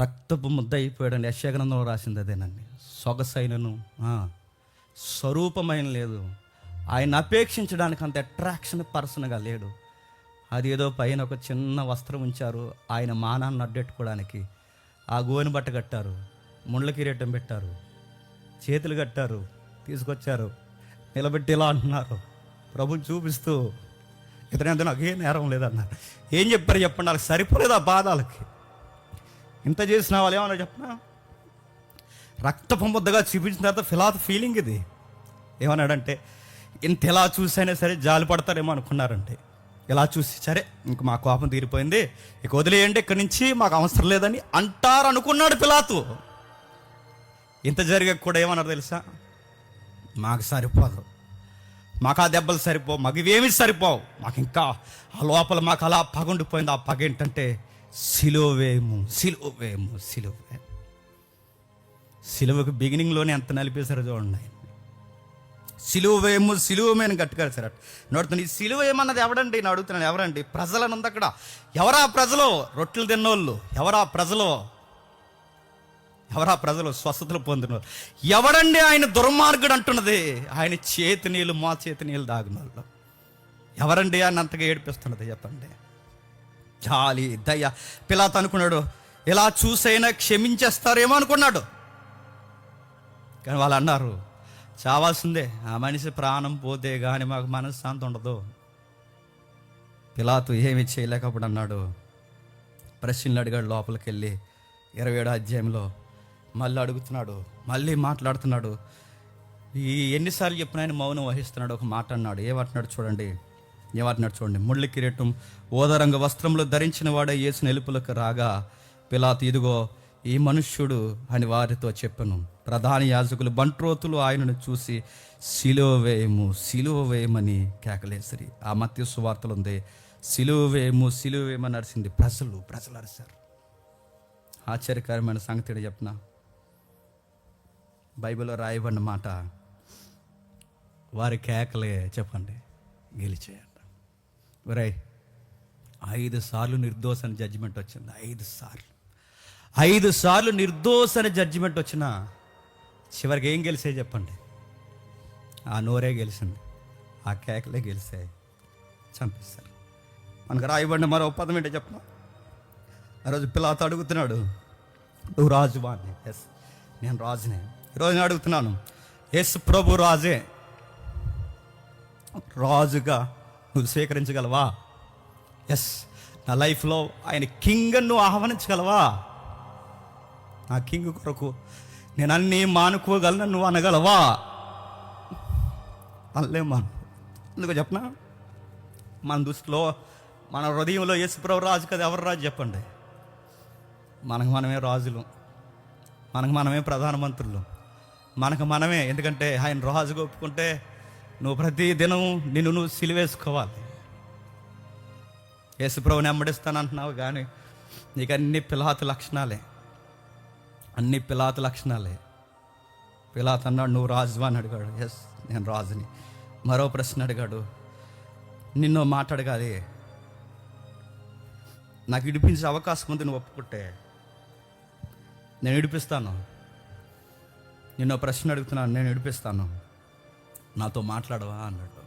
రక్తపు ముద్ద అయిపోయాడని యశగ్రంథంలో రాసింది అదేనండి సొగసైనను స్వరూపమైన లేదు. ఆయన అపేక్షించడానికి అంత అట్రాక్షన్ పర్సన్గా లేడు. అది ఏదో పైన ఒక చిన్న వస్త్రం ఉంచారు. ఆయన మానాన్ని అడ్డెట్టుకోవడానికి ఆ గోని బట్ట కట్టారు. ముళ్ళ కిరీటం పెట్టారు. చేతులు కట్టారు. తీసుకొచ్చారు. నిలబెట్టి ఇలా అంటున్నారు. ప్రభుని చూపిస్తూ ఇతనంత నాకు ఏ నేరం లేదన్నారు ఏం చెప్పారు చెప్పండి వాళ్ళకి సరిపోలేదు ఆ బాధాలకి ఇంత చేసిన వాళ్ళు ఏమన్నా చెప్పనా? రక్తపు ముద్దగా చూపించిన తర్వాత ఫిలాత్ ఫీలింగ్ ఇది. ఏమన్నాడంటే ఇంత ఎలా చూసైనా సరే జాలి పడతారేమో అనుకున్నారంటే. ఇలా చూసి సరే ఇంక మా కోపం తీరిపోయింది. ఇక వదిలేయండి ఇక్కడి నుంచి మాకు అవసరం లేదని అంటారు అనుకున్నాడు పిలాతు ఇంత జరిగే కూడా ఏమన్నారు తెలుసా? మాకు సరిపోదు. మాకు ఆ దెబ్బలు సరిపోవు. మాకు ఇవేమి సరిపోవు. మాకు ఇంకా ఆ లోపల మాకు అలా పగుండిపోయింది ఆ పగ ఏంటంటే సిలువేము సిలువేము సిలువే. సిలువకు బిగినింగ్లోనే ఎంత నలిపేశారో చూడండి ఆయన. సిలువేము సిలువమేని గట్టిగా సార్ నడుతుంది ఈ సిలువ ఏమన్నది ఎవడండి? నేను అడుగుతున్నాను ఎవరండి? ప్రజలను ఉంది అక్కడ. ఎవరా ప్రజలు? రొట్టెలు తిన్నోళ్ళు. ఎవరా ప్రజలు? ఎవరా ప్రజలు? స్వస్థతలు పొందినవారు ఎవడండి ఆయన దుర్మార్గుడు అంటున్నది? ఆయన చేతి నీళ్ళు మా చేతి నీళ్ళు దాగిన వాళ్ళు ఎవరండి ఆయన అంతగా ఏడిపిస్తున్నది? చెప్పండి. జాలి దయ. పిలాత్ అనుకున్నాడు ఇలా చూసైనా క్షమించేస్తారేమో అనుకున్నాడు. కానీ వాళ్ళు అన్నారు చావాల్సిందే ఆ మనిషి ప్రాణం పోతే కానీ మాకు మనశ్శాంతి ఉండదు. పిలాతు ఏమి చేయలేకప్పుడు అన్నాడు. ప్రశ్నలు అడిగాడు లోపలికి వెళ్ళి ఇరవై ఏడో అధ్యాయంలో. మళ్ళీ అడుగుతున్నాడు మళ్ళీ మాట్లాడుతున్నాడు. ఈ ఎన్నిసార్లు చెప్పిన ఆయన మౌనం వహిస్తున్నాడు ఒక మాట అన్నాడు. ఏమంటున్నాడు చూడండి. ఏమంటున్నాడు చూడండి ముళ్ళ కిరీటం ఓదరంగ వస్త్రములు ధరించిన వాడే యేసు నిలుపులకు రాగా పిలాత్ ఇదిగో ఈ మనుష్యుడు అని వారితో చెప్పను. ప్రధాన యాజకులు బంట్రోతులు ఆయనను చూసి సిలువ వేయము సిలువ వేయమని కేకలేసరి. ఆ మత్య సువార్తలు ఉంది. సిలువ వేయము సిలువ వేయమని అరిసింది ప్రజలు ప్రజలు అరిశారు. ఆశ్చర్యకరమైన సంగతి చెప్పిన? బైబిల్లో రాయబడిన మాట వారి కేకలే చెప్పండి గెలిచేయండి వరే ఐదు సార్లు నిర్దోషని జడ్జిమెంట్ వచ్చింది. ఐదు సార్లు. ఐదు సార్లు నిర్దోషని జడ్జిమెంట్ వచ్చిన చివరికి ఏం గెలిసే చెప్పండి? ఆ నోరే గెలిచింది. ఆ కేకలే గెలిసాయి చంపిస్తారు మనకు రాయబడిన మరో పదం ఏంటో చెప్పిన ఆ రోజు పిల్లతో అడుగుతున్నాడు. నువ్వు రాజు వాడిని ఎస్ నేను రాజునే. ఈరోజు నేను అడుగుతున్నాను. ఎస్ ప్రభు రాజే. రాజుగా నువ్వు స్వీకరించగలవా? ఎస్ నా లైఫ్లో ఆయన కింగ్ అని నువ్వు ఆహ్వానించగలవా? నా కింగ్ కొరకు నేను అన్నీ మానుకోగలను నువ్వు అనగలవా? అనలేమాను ఎందుకు చెప్పనా? మన దృష్టిలో మన హృదయంలో యేసుప్రభు రాజు కదా ఎవరు రాజు చెప్పండి? మనకు మనమే రాజులు. మనకు మనమే ప్రధానమంత్రులు. మనకు మనమే ఎందుకంటే ఆయన రాజుగా ఒప్పుకుంటే నువ్వు ప్రతి దినం నిన్ను నువ్వు సిలివేసుకోవాలి. యేసుప్రభుని వెంబడిస్తాను అంటున్నావు కానీ నీకు అన్ని పిలాతు లక్షణాలే. అన్ని పిలాతు లక్షణాలే. పిలాత్ అన్నాడు నువ్వు రాజు అని అడిగాడు. ఎస్ నేను రాజుని. మరో ప్రశ్న అడిగాడు. నిన్ను మాట్లాడగాలి. నాకు ఇడిపించే అవకాశం ఉంది నువ్వు ఒప్పుకుంటే. నేను ఇడిపిస్తాను. నిన్ను ప్రశ్న అడుగుతున్నాను నేను ఇడిపిస్తాను. నాతో మాట్లాడవా అన్నాడు.